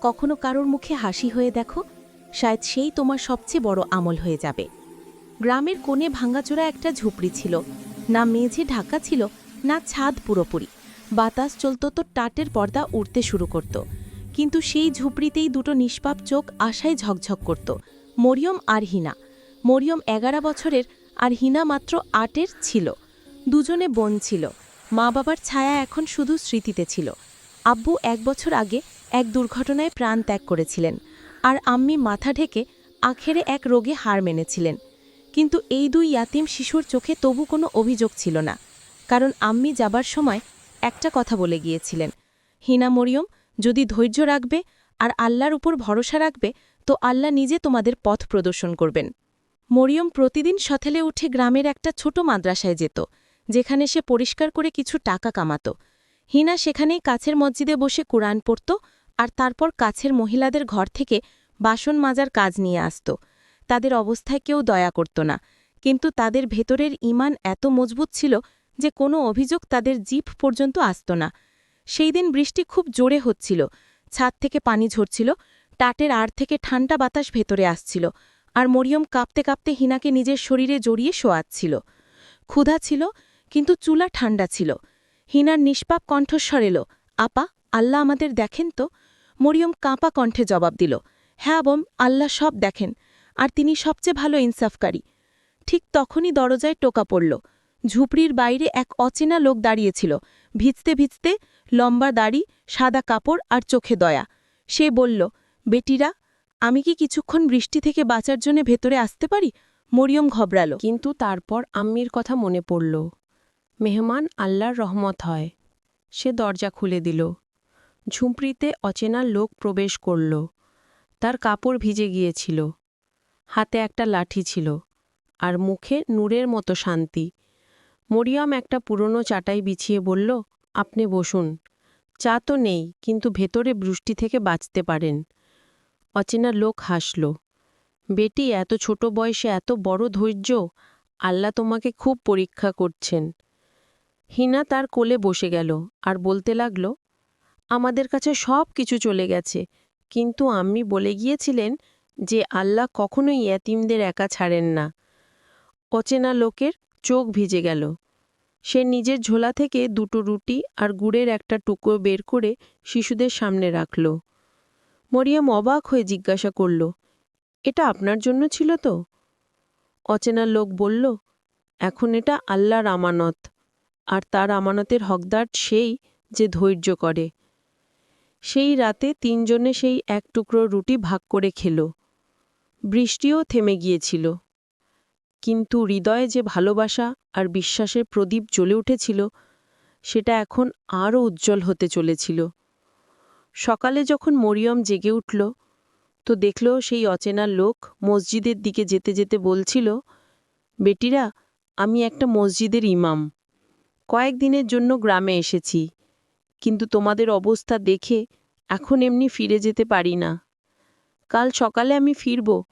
কখনো কারোর মুখে হাসি হয়ে দেখো, শায়দ সেই তোমার সবচেয়ে বড় আমল হয়ে যাবে। গ্রামের কোণে ভাঙাচোরা একটা ঝুপড়ি ছিল। না মেঝে ঢাকা ছিল, না ছাদ পুরোপুরি। বাতাস চলত তো টাটের পর্দা উড়তে শুরু করত। কিন্তু সেই ঝুপড়িতেই দুটো নিষ্পাপ চোখ আশায় ঝকঝক করত। মরিয়ম আর হিনা। মরিয়ম এগারো বছরের আর হিনা মাত্র আটের ছিল। দুজনে বোন ছিল। মা বাবার ছায়া এখন শুধু স্মৃতিতে ছিল। আব্বু এক বছর আগে এক দুর্ঘটনায় প্রাণ ত্যাগ করেছিলেন আর আম্মি মাথা ঢেকে আখেরে এক রোগে হার মেনেছিলেন। কিন্তু এই দুই ইয়াতিম শিশুর চোখে তবু কোনো অভিযোগ ছিল না, কারণ আম্মি যাবার সময় একটা কথা বলে গিয়েছিলেন, হিনা মরিয়ম, যদি ধৈর্য রাখবে আর আল্লাহর উপর ভরসা রাখবে, তো আল্লাহ নিজে তোমাদের পথ প্রদর্শন করবেন। মরিয়ম প্রতিদিন সথেলে উঠে গ্রামের একটা ছোট মাদ্রাসায় যেত, যেখানে সে পরিষ্কার করে কিছু টাকা কামাত। হিনা সেখানেই কাছের মসজিদে বসে কোরআন পড়ত আর তারপর কাছের মহিলাদের ঘর থেকে বাসন মাজার কাজ নিয়ে আসত। তাদের অবস্থায় কেউ দয়া করত না। কিন্তু তাদের ভেতরের ইমান এত মজবুত ছিল যে কোনো অভিযোগ তাদের জিভ পর্যন্ত আসত না। সেই দিন বৃষ্টি খুব জোরে হচ্ছিল। ছাদ থেকে পানি ঝরছিল, টাটের আড় থেকে ঠান্ডা বাতাস ভেতরে আসছিল, আর মরিয়ম কাঁপতে কাঁপতে হিনাকে নিজের শরীরে জড়িয়ে শোয়াচ্ছিল। ক্ষুধা ছিল, কিন্তু চুলা ঠান্ডা ছিল। হিনার নিষ্পাপ কণ্ঠস্বর এলো, আপা, আল্লাহ আমাদের দেখেন তো? মরিয়ম কাঁপা কণ্ঠে জবাব দিল হ্যাঁ বোম, আল্লাহ সব দেখেন, আর তিনি সবচেয়ে ভালো ইনসাফকারী। ঠিক তখনই দরজায় টোকা পড়ল। ঝুপড়ির বাইরে এক অচেনা লোক দাঁড়িয়েছিল। ভিজতে ভিজতে লম্বা দাড়ি, সাদা কাপড় আর চোখে দয়া। সে বলল, বেটিরা, আমি কি কিছুক্ষণ বৃষ্টি থেকে বাঁচার জন্য ভেতরে আসতে পারি? মরিয়ম ঘবরালো। কিন্তু তারপর আম্মির কথা মনে পড়ল, মেহমান আল্লাহর রহমত হয়। সে দরজা খুলে দিল। ঝুমপ্রিতে অচেনা লোক প্রবেশ করল। তার কাপড় ভিজে গিয়েছিল। হাতে একটা লাঠি ছিল আর মুখে নূরের মতো শান্তি। মরিয়াম একটা পুরনো চাটাই বিছিয়ে বলল, আপনি বসুন। চা তো নেই, কিন্তু ভেতরে বৃষ্টি থেকে বাঁচতে পারেন। অচেনা লোক হাসল, বেটি, এত ছোট বয়সে এত বড় ধৈর্য, আল্লাহ তোমাকে খুব পরীক্ষা করছেন। হিনা তার কোলে বসে গেল আর বলতে লাগল আমাদের কাছে সব কিছু চলে গেছে। কিন্তু আম্মি বলে গিয়েছিলেন যে আল্লাহ কখনোই এতিমদের একা ছাড়েন না। অচেনা লোকের চোখ ভিজে গেল। সে নিজের ঝোলা থেকে দুটো রুটি আর গুড়ের একটা টুকরো বের করে শিশুদের সামনে রাখল। মরিয়াম অবাক হয়ে জিজ্ঞাসা করল, এটা আপনার জন্য ছিল তো? অচেনা লোক বলল, এখন এটা আল্লাহর আমানত, আর তার আমানতের হকদার সেই যে ধৈর্য করে। সেই রাতে তিনজনে সেই এক টুকরো রুটি ভাগ করে খেল। বৃষ্টিও থেমে গিয়েছিল। কিন্তু হৃদয়ে যে ভালোবাসা আর বিশ্বাসের প্রদীপ জ্বলে উঠেছিল, সেটা এখন আরও উজ্জ্বল হতে চলেছিল। সকালে যখন মরিয়ম জেগে উঠল, তো দেখল সেই অচেনা লোক মসজিদের দিকে যেতে যেতে বলছিল, বেটিরা, আমি একটা মসজিদের ইমাম। কয়েকদিনের জন্য গ্রামে এসেছি। কিন্তু তোমাদের অবস্থা দেখে এখন এমনি ফিরে যেতে পারি না। কাল সকালে আমি ফিরব,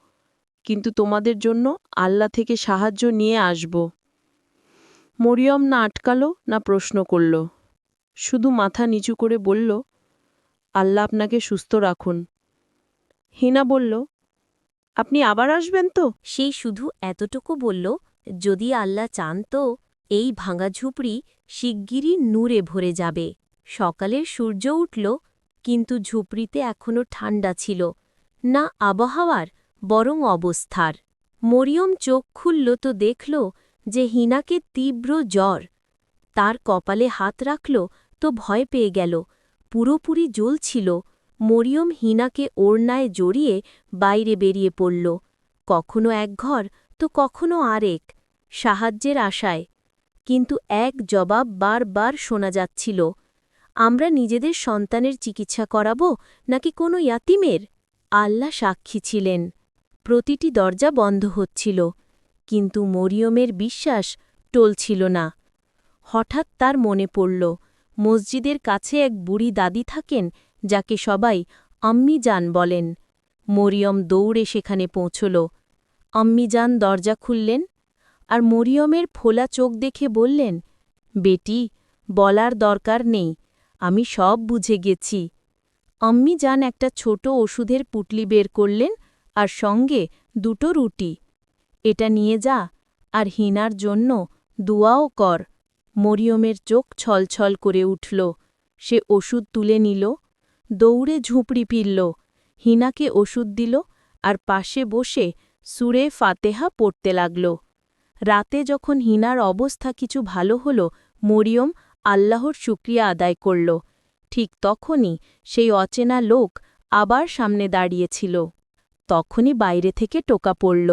কিন্তু তোমাদের জন্য আল্লাহ থেকে সাহায্য নিয়ে আসব। মরিয়ম না আটকালো, না প্রশ্ন করল। শুধু মাথা নিচু করে বলল, আল্লাহ আপনাকে সুস্থ রাখুন। হিনা বলল, আপনি আবার আসবেন তো? সেই শুধু এতটুকু বলল, যদি আল্লাহ চান তো, এই ভাঙা ঝুপড়ি শিগগিরই নূরে ভরে যাবে। সকালের সূর্য উঠল, কিন্তু ঝুপড়িতে এখনও ঠান্ডা ছিল। না আবহাওয়ার, বরং অবস্থার। মরিয়ম চোখ খুলল তো দেখল যে হিনাকে তীব্র জ্বর। তার কপালে হাত রাখল তো ভয় পেয়ে গেল। পুরোপুরি জ্বলছিল। মরিয়ম হিনাকে ওড়নায় জড়িয়ে বাইরে বেরিয়ে পড়ল। কখনো এক ঘর, তো কখনো আরেক। সাহায্যের আশায়। কিন্তু এক জবাব বারবার শোনা যাচ্ছিল। আমরা নিজেদের সন্তানের চিকিৎসা করাব নাকি কোনো ইয়াতিমের? আল্লাহ সাক্ষী ছিলেন। প্রতিটি দরজা বন্ধ হচ্ছিল, কিন্তু মরিয়মের বিশ্বাস টলছিল না। হঠাৎ তার মনে পড়ল, মসজিদের কাছে এক বুড়ি দাদি থাকেন যাকে সবাই আম্মি যান বলেন। মরিয়ম দৌড়ে সেখানে পৌঁছল। আম্মি যান দরজা খুললেন আর মরিয়মের ফোলা চোখ দেখে বললেন, বেটি, বলার দরকার নেই। আমি সব বুঝে গেছি। আম্মি যান একটা ছোট ওষুধের পুটলি বের করলেন আর সঙ্গে দুটো রুটি। এটা নিয়ে যা আর হিনার জন্য দুয়াও কর। মরিয়মের চোখ ছলছল করে উঠল। সে ওষুধ তুলে নিল। দৌড়ে ঝুঁপড়ি ফিরল। হিনাকে ওষুধ দিল আর পাশে বসে সুরে ফাতেহা পড়তে লাগল। রাতে যখন হিনার অবস্থা কিছু ভালো হল, মরিয়ম আল্লাহর শুক্রিয়া আদায় করল। ঠিক তখনই সেই অচেনা লোক আবার সামনে দাঁড়িয়েছিল। তখনই বাইরে থেকে টোকা পড়ল।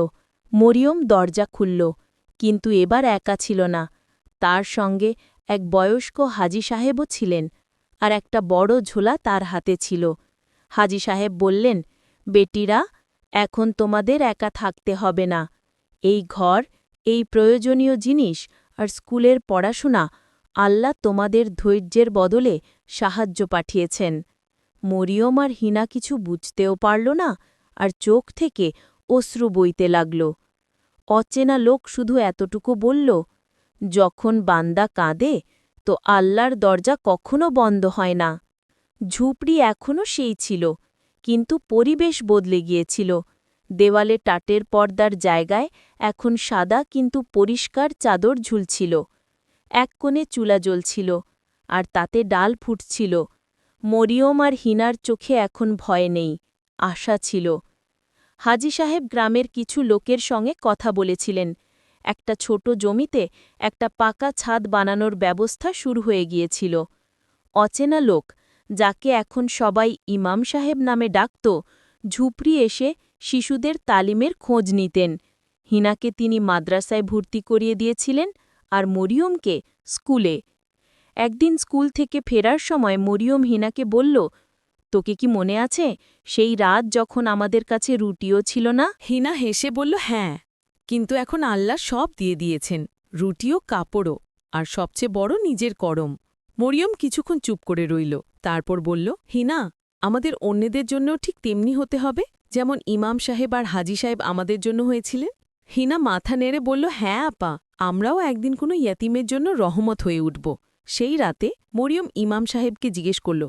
মরিয়ম দরজা খুলল, কিন্তু এবার একা ছিল না। তার সঙ্গে এক বয়স্ক হাজি সাহেবও ছিলেন আর একটা বড় ঝোলা তার হাতে ছিল। হাজি সাহেব বললেন, বেটিরা, এখন তোমাদের একা থাকতে হবে না। এই ঘর, এই প্রয়োজনীয় জিনিস আর স্কুলের পড়াশোনা আল্লাহ তোমাদের ধৈর্যের বদলে সাহায্য পাঠিয়েছেন। মরিয়ম আর হিনা কিছু বুঝতেও পারল না আর চোখ থেকে অশ্রু বইতে লাগল। অচেনা লোক শুধু এতটুকু বলল, যখন বান্দা কাঁদে, তো আল্লাহর দরজা কখনো বন্ধ হয় না। ঝুপড়ি এখনও সেই ছিল, কিন্তু পরিবেশ বদলে গিয়েছিল। দেওয়ালে টাটের পর্দার জায়গায় এখন সাদা কিন্তু পরিষ্কার চাদর ঝুলছিল। এক কোণে চুলা জ্বলছিল, আর তাতে ডাল ফুটছিল। মরিয়ম আর হিনার চোখে এখন ভয় নেই, আশা ছিল। হাজি সাহেব গ্রামের কিছু লোকের সঙ্গে কথা বলেছিলেন। একটা ছোট জমিতে একটা পাকা ছাদ বানানোর ব্যবস্থা শুরু হয়ে গিয়েছিল। অচেনা লোক, যাকে এখন সবাই ইমাম সাহেব নামে ডাকত, ঝুপড়ি এসে শিশুদের তালিমের খোঁজ নিতেন। হিনাকে তিনি মাদ্রাসায় ভর্তি করিয়ে দিয়েছিলেন আর মরিয়মকে স্কুলে। একদিন স্কুল থেকে ফেরার সময় মরিয়ম হিনাকে বলল, তোকে কি মনে আছে, সেই রাত যখন আমাদের কাছে রুটিও ছিল না? হিনা হেসে বলল হ্যাঁ কিন্তু এখন আল্লাহ সব দিয়ে দিয়েছেন, রুটিও, কাপড়ও, আর সবচেয়ে বড় নিজের করম। মরিয়ম কিছুক্ষণ চুপ করে রইল, তারপর বলল, হিনা, আমাদের অন্যদের জন্যও ঠিক তেমনি হতে হবে, যেমন ইমাম সাহেব আর হাজি সাহেব আমাদের জন্য হয়েছিলেন? হিনা মাথা নেড়ে বলল হ্যাঁ আপা আমরাও একদিন কোনো ইয়াতিমের জন্য রহমত হয়ে উঠব। সেই রাতে মরিয়ম ইমাম সাহেবকে জিজ্ঞেস করল,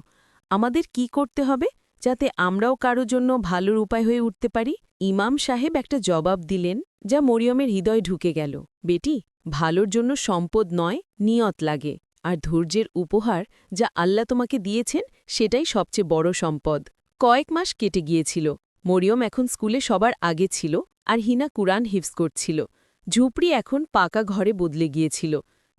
আমাদের কি করতে হবে যাতে আমরাও কারও জন্য ভালোর উপায় হয়ে উঠতে পারি? ইমাম সাহেব একটা জবাব দিলেন, যা মরিয়মের হৃদয় ঢুকে গেল। বেটি, ভালোর জন্য সম্পদ নয়, নিয়ত লাগে। আর ধৈর্যের উপহার যা আল্লাহ তোমাকে দিয়েছেন, সেটাই সবচেয়ে বড় সম্পদ। কয়েক মাস কেটে গিয়েছিল। মরিয়ম এখন স্কুলে সবার আগে ছিল আর হিনা কুরআন হিফজ করছিল। ঝুপড়ি এখন পাকা ঘরে বদলে গিয়েছিল।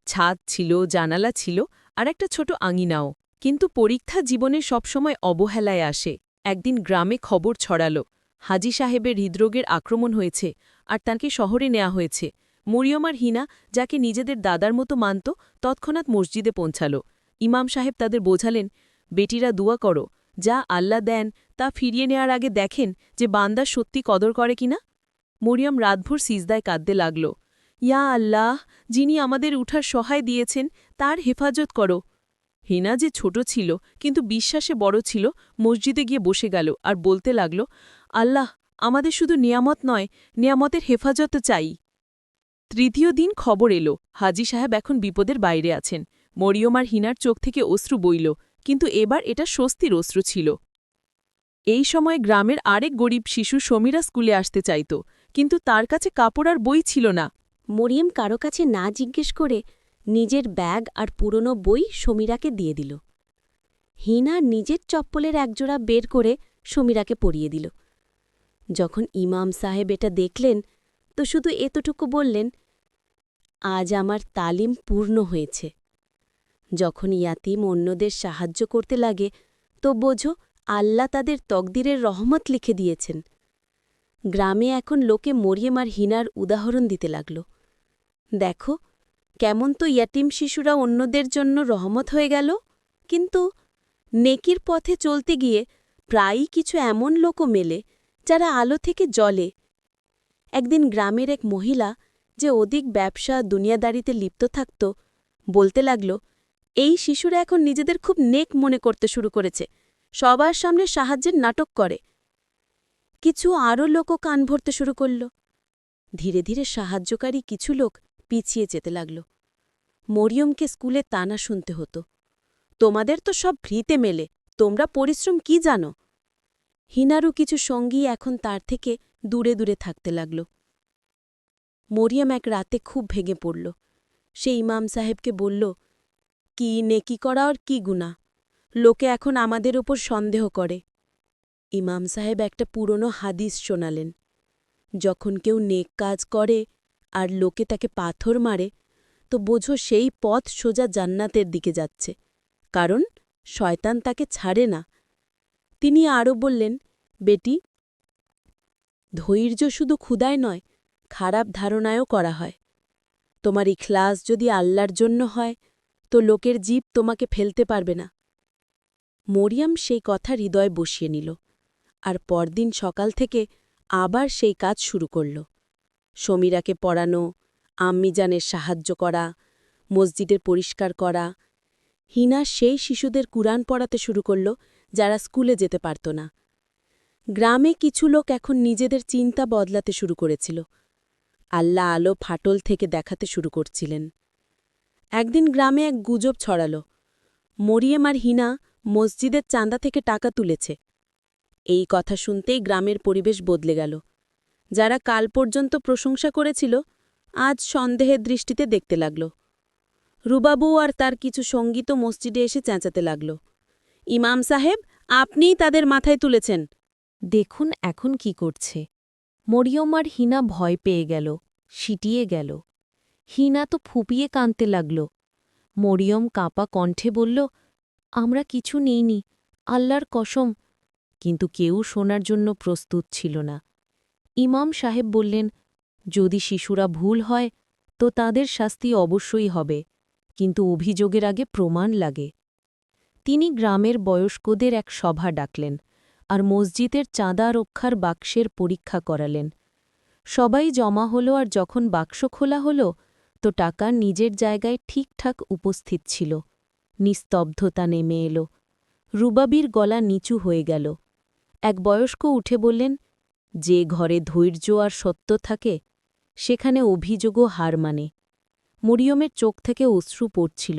ছাদ ছিল, জানালা ছিল আর একটা ছোট আঙিনাও। কিন্তু পরীক্ষা জীবনে সবসময় অবহেলায় আসে। একদিন গ্রামে খবর ছড়াল, হাজি সাহেবের হৃদরোগের আক্রমণ হয়েছে আর তাকে শহরে নেওয়া হয়েছে। মরিয়ম আর হিনা, যাকে নিজেদের দাদার মতো মানত, তৎক্ষণাৎ মসজিদে পৌঁছাল। ইমাম সাহেব তাদের বোঝালেন, বেটিরা দুয়া করো, যা আল্লাহ দেন তা ফিরিয়ে নেয়ার আগে দেখেন যে বান্দা সত্যি কদর করে কিনা। মরিয়ম রাতভর সিজদায় কাঁদতে লাগল। ইয়া আল্লাহ, যিনি আমাদের উঠার সহায় দিয়েছেন, তার হেফাজত করো। হেনা যে ছোট ছিল, কিন্তু বিশ্বাসে বড় ছিল, মসজিদে গিয়ে বসে গেল আর বলতে লাগল, আল্লাহ, আমাদের শুধু নিয়ামত নয়, নিয়ামতের হেফাজত চাই। তৃতীয় দিন খবর এলো, হাজি সাহেব এখন বিপদের বাইরে আছেন। মরিয়ম আর হিনার চোখ থেকে অশ্রু বইল, কিন্তু এবার এটা স্বস্তির অশ্রু ছিল। এই সময় গ্রামের আরেক গরিব শিশু সমীরা স্কুলে আসতে চাইত। কিন্তু তার কাছে কাপড় আর বই ছিল না। মরিয়ম কারও কাছে না জিজ্ঞেস করে নিজের ব্যাগ আর পুরনো বই সমীরাকে দিয়ে দিল। হিনা নিজের চপ্পলের একজোড়া বের করে সমীরাকে পরিয়ে দিল। যখন ইমাম সাহেব এটা দেখলেন, তো শুধু এতটুকু বললেন, আজ আমার তালিম পূর্ণ হয়েছে। যখন ইয়াতিম অন্যদের সাহায্য করতে লাগে, তো বোঝো আল্লাহ তাদের তকদিরের রহমত লিখে দিয়েছেন। গ্রামে এখন লোকে মরিয়ম আর হিনার উদাহরণ দিতে লাগল। দেখো, কেমন তো ইয়াটিম শিশুরা অন্যদের জন্য রহমত হয়ে গেল, কিন্তু নেকির পথে চলতে গিয়ে প্রায়ই কিছু এমন লোকও মেলে যারা আলো থেকে জলে একদিন গ্রামের এক মহিলা যে অধিক ব্যবসা দুনিয়াদারিতে লিপ্ত থাকত, বলতে লাগল, এই শিশুরা এখন নিজেদের খুব নেক মনে করতে শুরু করেছে। সবার সামনে সাহায্যের নাটক করে। কিছু আরও লোকও কান ভরতে শুরু করল। ধীরে ধীরে সাহায্যকারী কিছু লোক পিছিয়ে যেতে লাগল। মরিয়মকে স্কুলে তানা শুনতে হতো। তোমাদের তো সব ভ্রিতে মেলে, তোমরা পরিশ্রম কি জানো? হিনারু কিছু সঙ্গী এখন তার থেকে দূরে দূরে থাকতে লাগল। মরিয়াম এক রাতে খুব ভেঙে পড়ল। সে ইমাম সাহেবকে বলল, কি নেকি করা আর কি গুণা লোকে এখন আমাদের ওপর সন্দেহ করে। ইমাম সাহেব একটা পুরনো হাদিস শোনালেন। যখন কেউ নেক কাজ করে আর লোকে তাকে পাথর মারে, তো বোঝো সেই পথ সোজা জান্নাতের দিকে যাচ্ছে, কারণ শয়তান তাকে ছাড়ে না। তিনি আরও বললেন, বেটি, ধৈর্য শুধু ক্ষুদায় নয়, খারাপ ধারণায়ও করা হয়। তোমার ইখলাস যদি আল্লাহর জন্য হয়, তো লোকের জীব তোমাকে ফেলতে পারবে না। মরিয়াম সেই কথা হৃদয় বসিয়ে নিল। আর পরদিন সকাল থেকে আবার সেই কাজ শুরু করল। সমীরাকে পড়ানো আম্মিজানের সাহায্য করা, মসজিদের পরিষ্কার করা। হিনা সেই শিশুদের কুরআন পড়াতে শুরু করল, যারা স্কুলে যেতে পারত না। গ্রামে কিছু লোক এখন নিজেদের চিন্তা বদলাতে শুরু করেছিল। আল্লাহ আলো ফাটল থেকে দেখাতে শুরু করছিলেন। একদিন গ্রামে এক গুজব ছড়াল। মরিয়েম আর হিনা মসজিদের চাঁদা থেকে টাকা তুলেছে। এই কথা শুনতেই গ্রামের পরিবেশ বদলে গেল। যারা কাল পর্যন্ত প্রশংসা করেছিল, আজ সন্দেহের দৃষ্টিতে দেখতে লাগল। রুবাবু আর তার কিছু সংগীত মসজিদে এসে চেঁচাতে লাগল। ইমাম সাহেব, আপনিই তাদের মাথায় তুলেছেন। দেখুন এখন কি করছে। মরিয়ম আর হিনা ভয় পেয়ে গেল, সিটিয়ে গেল। হিনা তো ফুপিয়ে কাঁদতে লাগল। মরিয়ম কাপা কণ্ঠে বলল, আমরা কিছু নেইনি, আল্লাহর কসম কিন্তু কেউ শোনার জন্য প্রস্তুত ছিল না। ইমাম সাহেব বললেন, যদি শিশুরা ভুল হয়, তো তাদের শাস্তি অবশ্যই হবে, কিন্তু অভিযোগের আগে প্রমাণ লাগে। তিনি গ্রামের বয়স্কদের এক সভা ডাকলেন আর মসজিদের চাঁদা রক্ষার বাক্সের পরীক্ষা করালেন। সবাই জমা হলো আর যখন বাক্স খোলা হলো, তো টাকা নিজের জায়গায় ঠিকঠাক উপস্থিত ছিল। নিস্তব্ধতা নেমে এলো। রুবাবির গলা নিচু হয়ে গেল। এক বয়স্ক উঠে বললেন, যে ঘরে ধৈর্য আর সত্য থাকে, সেখানে অভিযোগও হার মানে। মরিয়মের চোখ থেকে অশ্রু পড়ছিল,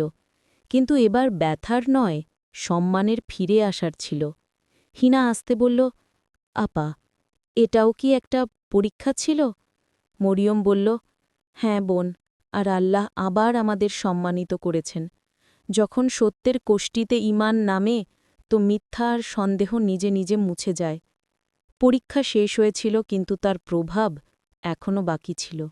কিন্তু এবার ব্যথার নয়, সম্মানের ফিরে আসার ছিল। হিনা আসতে বলল, আপা, এটাও কি একটা পরীক্ষা ছিল? মরিয়ম বলল হ্যাঁ বোন, আর আল্লাহ আবার আমাদের সম্মানিত করেছেন। যখন সত্যের কোষ্টিতে ইমান নামে তো মিথ্যা আর সন্দেহ নিজে নিজে মুছে যায়। পরীক্ষা শেষ হয়েছিল কিন্তু তার প্রভাব এখনও বাকি ছিল।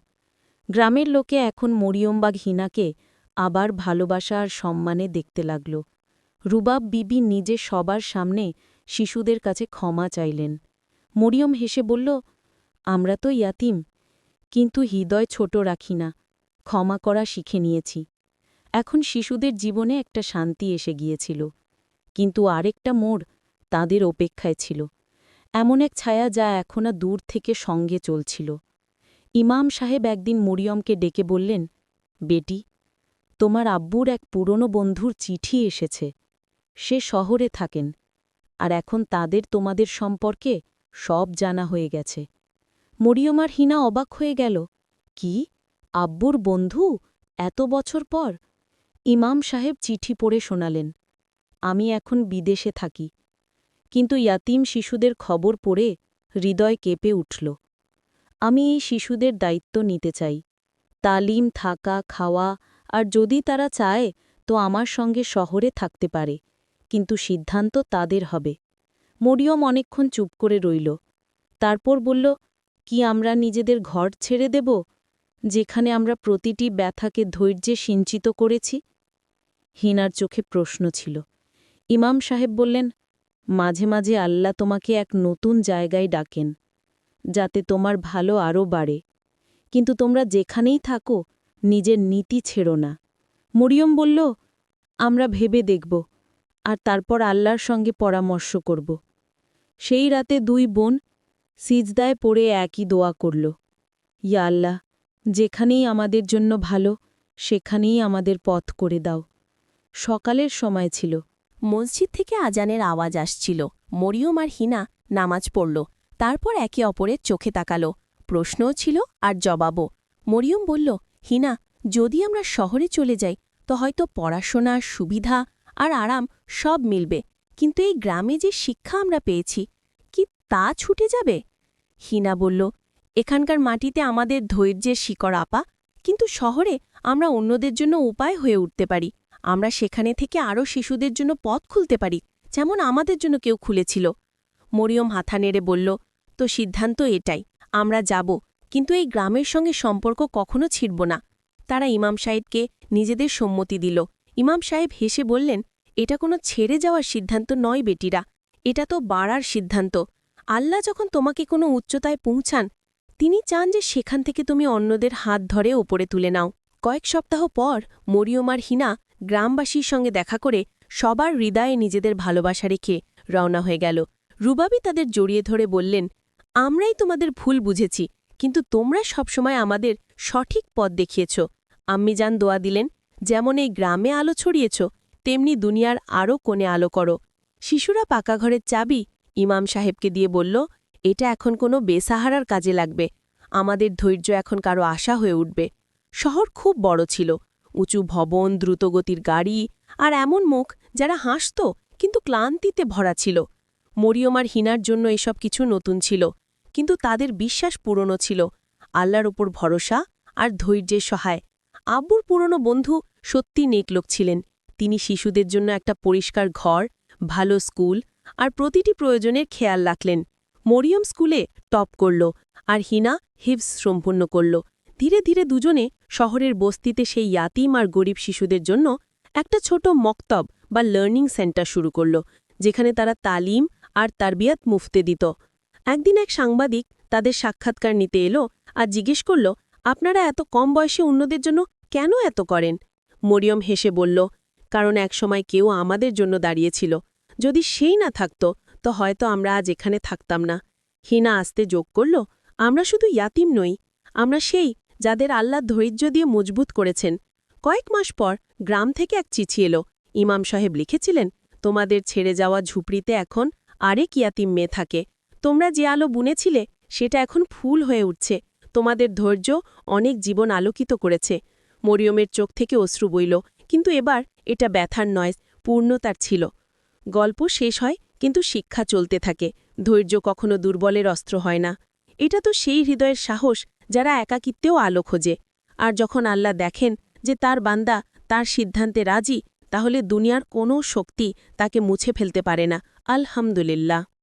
গ্রামের লোকে এখন মরিয়ম বা হিনাকে আবার ভালোবাসা আর সম্মানে দেখতে লাগল। রুবাব বিবি নিজে সবার সামনে শিশুদের কাছে ক্ষমা চাইলেন। মরিয়ম হেসে বলল, আমরা তো ইয়াতিম, কিন্তু হৃদয় ছোট রাখি না। ক্ষমা করা শিখে নিয়েছি। এখন শিশুদের জীবনে একটা শান্তি এসে গিয়েছিল। কিন্তু আরেকটা মোড় তাদের অপেক্ষায় ছিল। এমন এক ছায়া যা এখনা দূর থেকে সঙ্গে চলছিল। ইমাম সাহেব একদিন মরিয়মকে ডেকে বললেন, বেটি, তোমার আব্বুর এক পুরনো বন্ধুর চিঠি এসেছে। সে শহরে থাকেন, আর এখন তাদের তোমাদের সম্পর্কে সব জানা হয়ে গেছে। মরিয়ম আর হিনা অবাক হয়ে গেল, কি? আব্বুর বন্ধু? এত বছর পর? ইমাম সাহেব চিঠি পড়ে শোনালেন আমি এখন বিদেশে থাকি। কিন্তু ইয়াতিম শিশুদের খবর পড়ে হৃদয় কেঁপে উঠল। আমি এই শিশুদের দায়িত্ব নিতে চাই। তালিম, থাকা, খাওয়া, আর যদি তারা চায়, তো আমার সঙ্গে শহরে থাকতে পারে। কিন্তু সিদ্ধান্ত তাদের হবে। মরিয়ম অনেকক্ষণ চুপ করে রইল। তারপর বলল, কি আমরা নিজেদের ঘর ছেড়ে দেব, যেখানে আমরা প্রতিটি ব্যথাকে ধৈর্যে সিঞ্চিত করেছি? হিনার চোখে প্রশ্ন ছিল। ইমাম সাহেব বললেন, মাঝে মাঝে আল্লাহ তোমাকে এক নতুন জায়গায় ডাকেন, যাতে তোমার ভালো আরও বাড়ে। কিন্তু তোমরা যেখানেই থাকো, নিজের নীতি ছেড়ো না। মরিয়ম বলল, আমরা ভেবে দেখব আর তারপর আল্লাহর সঙ্গে পরামর্শ করব। সেই রাতে দুই বোন সিজদায় পড়ে একই দোয়া করল, ইয়া আল্লাহ, যেখানেই আমাদের জন্য ভালো, সেখানেই আমাদের পথ করে দাও। সকালের সময় ছিল। মসজিদ থেকে আজানের আওয়াজ আসছিল। মরিয়ম আর হিনা নামাজ পড়ল, তারপর একে অপরের চোখে তাকালো। প্রশ্নও ছিল আর জবাবও। মরিয়ম বলল, হিনা, যদি আমরা শহরে চলে যাই, তো হয়তো পড়াশোনা সুবিধা আর আরাম সব মিলবে। কিন্তু এই গ্রামে যে শিক্ষা আমরা পেয়েছি, কি তা ছুটে যাবে? হিনা বলল, এখানকার মাটিতে আমাদের ধৈর্যের শিকড় আপা, কিন্তু শহরে আমরা অন্যদের জন্য উপায় হয়ে উঠতে পারি। আমরা সেখানে থেকে আরও শিশুদের জন্য পথ খুলতে পারি, যেমন আমাদের জন্য কেউ খুলেছিল। মরিয়ম হাথা নেড়ে বলল, তো সিদ্ধান্ত এটাই, আমরা যাব, কিন্তু এই গ্রামের সঙ্গে সম্পর্ক কখনো ছিড়ব না। তারা ইমাম সাহেবকে নিজেদের সম্মতি দিল। ইমাম সাহেব হেসে বললেন, এটা কোনো ছেড়ে যাওয়ার সিদ্ধান্ত নয় বেটিরা, এটা তো বাড়ার সিদ্ধান্ত। আল্লাহ যখন তোমাকে কোনো উচ্চতায় পৌঁছান, তিনি চান যে সেখান থেকে তুমি অন্যদের হাত ধরে ওপরে তুলে নাও। কয়েক সপ্তাহ পর মরিয়ম আর হিনা গ্রামবাসীর সঙ্গে দেখা করে সবার হৃদয়ে নিজেদের ভালোবাসা রেখে রওনা হয়ে গেল। রুবাবি তাদের জড়িয়ে ধরে বললেন, আমরাই তোমাদের ভুল বুঝেছি, কিন্তু তোমরা সবসময় আমাদের সঠিক পথ দেখিয়েছ। আম্মিজান দোয়া দিলেন, যেমন এই গ্রামে আলো ছড়িয়েছ, তেমনি দুনিয়ার আরও কোণে আলো করো। শিশুরা পাকা ঘরের চাবি ইমাম সাহেবকে দিয়ে বলল, এটা এখন কোনো বেসাহারার কাজে লাগবে। আমাদের ধৈর্য এখন কারও আশা হয়ে উঠবে। শহর খুব বড় ছিল। উঁচু ভবন, দ্রুতগতির গাড়ি আর এমন মুখ যারা হাসত কিন্তু ক্লান্তিতে ভরা ছিল। মরিয়ম আর হিনার জন্য এসব কিছু নতুন ছিল, কিন্তু তাদের বিশ্বাস পুরনো ছিল। আল্লাহর ওপর ভরসা আর ধৈর্যের সহায়। আব্বুর পুরনো বন্ধু সত্যি নেকলোক ছিলেন। তিনি শিশুদের জন্য একটা পরিষ্কার ঘর, ভালো স্কুল আর প্রতিটি প্রয়োজনের খেয়াল রাখলেন। মরিয়ম স্কুলে টপ করল আর হিনা হিভস সম্পূর্ণ করল। ধীরে ধীরে দুজনে শহরের বস্তিতে সেই ইয়াতিম আর গরিব শিশুদের জন্য একটা ছোট মক্তব বা লার্নিং সেন্টার শুরু করল, যেখানে তারা তালিম আর তারবিয়াত মুফতে দিত। একদিন এক সাংবাদিক তাদের সাক্ষাৎকার নিতে এলো আর জিজ্ঞেস করল, আপনারা এত কম বয়সে অন্যদের জন্য কেন এত করেন? মরিয়ম হেসে বলল, কারণ একসময় কেউ আমাদের জন্য দাঁড়িয়েছিল। যদি সেই না থাকত, তো হয়তো আমরা আজ এখানে থাকতাম না। হিনা আসতে যোগ করল, আমরা শুধু ইয়াতিম নই, আমরা সেই যাদের আল্লাহ ধৈর্য দিয়ে মজবুত করেছেন। কয়েক মাস পর গ্রাম থেকে এক চিঠি এলো। ইমাম সাহেব লিখেছিলেন, তোমাদের ছেড়ে যাওয়া ঝুপড়িতে এখন আরেক ইয়াতিম মেয়ে থাকে। তোমরা যে আলো বুনেছিলে, সেটা এখন ফুল হয়ে উঠছে। তোমাদের ধৈর্য অনেক জীবন আলোকিত করেছে। মরিয়মের চোখ থেকে অশ্রু বইল, কিন্তু এবার এটা ব্যথার নয়, পূর্ণতার ছিল। গল্প শেষ হয়, কিন্তু শিক্ষা চলতে থাকে। ধৈর্য কখনো দুর্বলের অস্ত্র হয় না। এটা তো সেই হৃদয়ের সাহস যারা একাকিত্বেও আলো খোঁজে। আর যখন আল্লাহ দেখেন যে তার বান্দা তার সিদ্ধান্তে রাজি, তাহলে দুনিয়ার কোনো শক্তি তাকে মুছে ফেলতে পারে না। আলহামদুলিল্লাহ।